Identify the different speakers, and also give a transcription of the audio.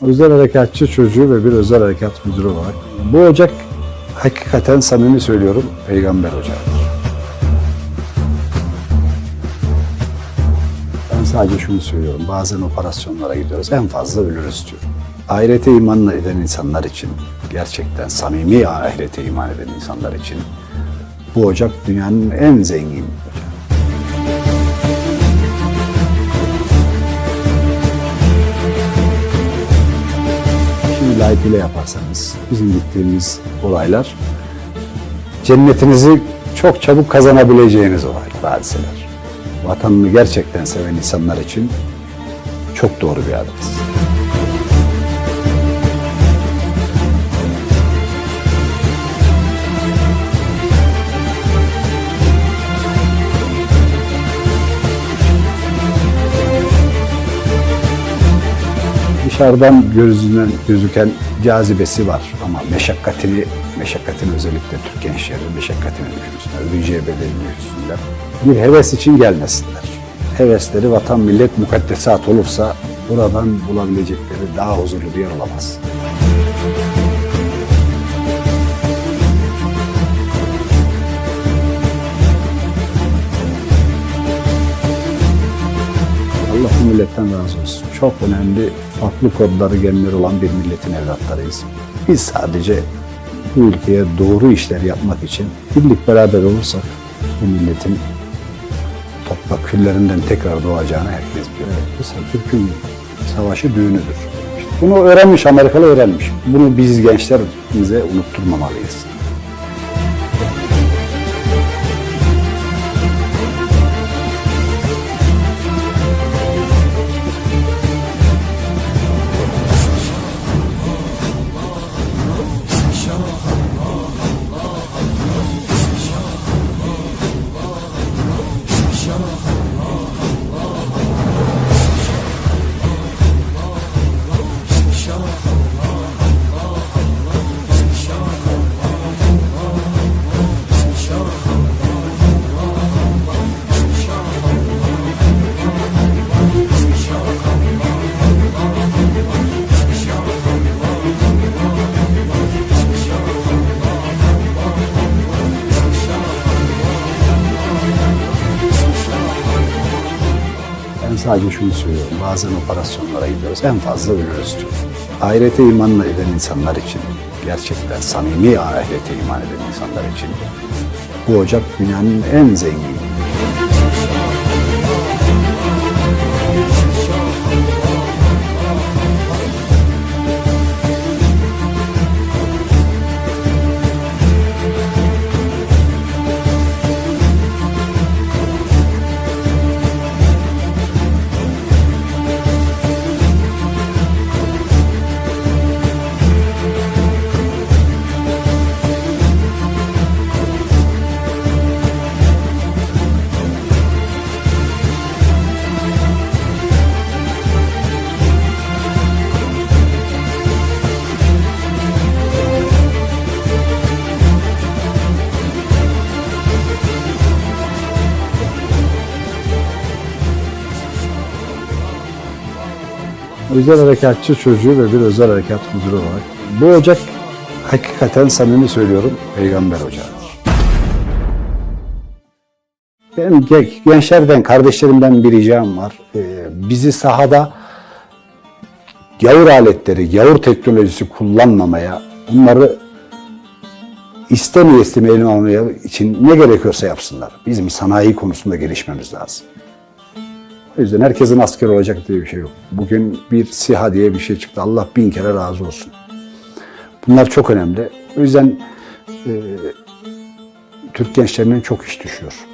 Speaker 1: özel harekatçı çocuğu ve bir özel harekat müdürü olarak bu ocak hakikaten samimi söylüyorum peygamber ocağıdır. Ben sadece şunu söylüyorum. Bazen operasyonlara gidiyoruz. En fazla ölürüz diyorum. Ahirete imanla eden insanlar için, gerçekten samimi ahirete iman eden insanlar için bu ocak dünyanın en zengin ocağı. Layıkıyla yaparsanız bizim gittiğimiz olaylar cennetinizi çok çabuk kazanabileceğiniz olay, hadiseler. Vatanını gerçekten seven insanlar için çok doğru bir adres. Dışarıdan gözünden gözüken cazibesi var ama meşakkatini, meşakkatini özellikle Türk gençleri meşakkatini düşünsünler, ödeyeceği bedeli düşünsünler. Bir heves için gelmesinler. Hevesleri vatan, millet, mukaddesat olursa buradan bulabilecekleri daha huzurlu bir yer olamaz. Milletten razı olsun. Çok önemli, farklı kodları, genleri olan bir milletin evlatlarıyız. Biz sadece bu ülkeye doğru işler yapmak için birlik beraber olursak bu milletin toprak küllerinden tekrar doğacağını herkes biliyor. Mesela Türk'ün savaşı düğünüdür. İşte bunu öğrenmiş, Amerikalı öğrenmiş. Bunu biz gençler bize unutturmamalıyız. Ben sadece şunu söylüyorum. Bazen operasyonlara gidiyoruz. En fazla ölürüz diyorum. Ahirete imanla eden insanlar için, gerçekten samimi ahirete iman eden insanlar için bu ocak dünyanın en zengin özel harekatçı çocuğu ve bir özel harekat müdürü olarak bu ocak hakikaten samimi söylüyorum peygamber ocağıdır. Benim ge- gençlerden, kardeşlerimden bir ricam var. Ee, bizi sahada gavur aletleri, gavur teknolojisi kullanmamaya, bunları istemeye istemeye eline almaya için ne gerekiyorsa yapsınlar. Bizim sanayi konusunda gelişmemiz lazım. O yüzden herkesin asker olacak diye bir şey yok. Bugün bir SİHA diye bir şey çıktı. Allah bin kere razı olsun. Bunlar çok önemli. O yüzden e, Türk gençlerinin çok iş düşüyor.